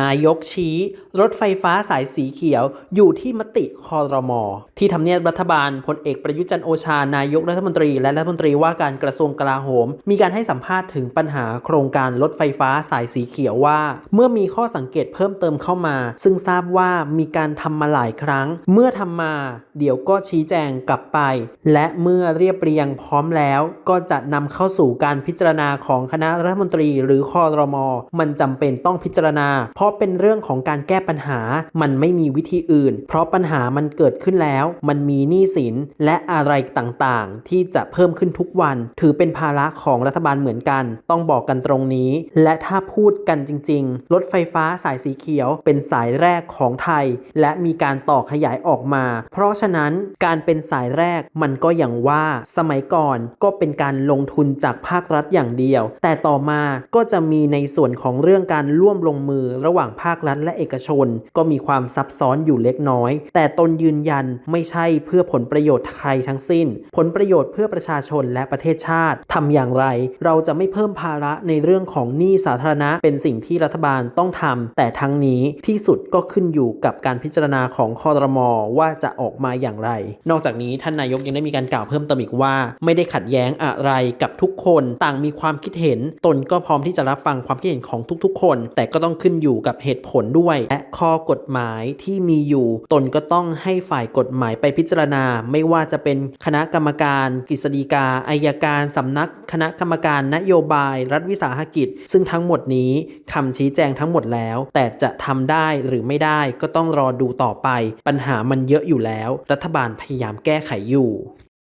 นายกชี้ รถไฟฟ้าสายสีเขียวอยู่ที่มติคอรมอที่ทำเนียบรัฐบาลพลเอกประยุจันโอชา นายกรัฐมนตรี และรัฐมนตรีว่าการกระทรวงกลาโหม มีการให้สัมภาษณ์ถึงปัญหาโครงการรถไฟฟ้าสายสีเขียวว่า เมื่อมีข้อสังเกตเพิ่มเติมเข้ามา ซึ่งทราบว่ามีการทำมาหลายครั้ง เมื่อทำมา เดี๋ยวก็ชี้แจงกลับไป และเมื่อเรียบเรียงพร้อมแล้ว ก็จะนำเข้าสู่การพิจารณาของคณะรัฐมนตรี หรือคอรมอมันจำเป็นต้องพิจารณาเพราะเป็นเรื่องของการแก้ปัญหา มันไม่มีวิธีอื่น เพราะปัญหามันเกิดขึ้นแล้ว มันมีหนี้สินและอะไรต่างๆ ที่จะเพิ่มขึ้นทุกวัน ถือเป็นภาระของรัฐบาลเหมือนกัน ต้องบอกกันตรงนี้ และถ้าพูดกันจริง ๆ รถไฟฟ้าสายสีเขียว เป็นสายแรกของไทย และมีการต่อขยายออกมา เพราะฉะนั้นการเป็นสายแรกมันก็อย่างว่าสมัยก่อนก็เป็นการลงทุนจากภาครัฐอย่างเดียว แต่ต่อมาก็จะมีในส่วนของเรื่องการร่วมลงมือระหว่างภาครัฐและเอกชน ก็มีความซับซ้อนอยู่เล็กน้อย แต่ตนยืนยันไม่ใช่เพื่อผลประโยชน์ใครทั้งสิ้น ผลประโยชน์เพื่อประชาชนและประเทศชาติทำอย่างไร เราจะไม่เพิ่มภาระในเรื่องของหนี้สาธารณะ เป็นสิ่งที่รัฐบาลต้องทำแต่ทั้งนี้ที่สุดก็ขึ้นอยู่กับการพิจารณาของคอรมอว่าจะออกมาอย่างไร นอกจากนี้ท่านนายกยังได้มีการกล่าวเพิ่มเติมอีกว่า ไม่ได้ขัดแย้งอะไรกับทุกคน ต่างมีความคิดเห็น ตนก็พร้อมที่จะรับฟังความคิดเห็นของทุกๆ คน แต่ก็ต้องขึ้นอยู่อยู่กับเหตุผลด้วย และข้อกฎหมายที่มีอยู่ ตนก็ต้องให้ฝ่ายกฎหมายไปพิจารณา ไม่ว่าจะเป็นคณะกรรมการกฤษฎีกาอายการสำนัก คณะกรรมการนโยบาย รัฐวิสาหกิจ ซึ่งทั้งหมดนี้คำชี้แจงทั้งหมดแล้ว แต่จะทำได้หรือไม่ได้ก็ต้องรอดูต่อไป ปัญหามันเยอะอยู่แล้ว รัฐบาลพยายามแก้ไขอยู่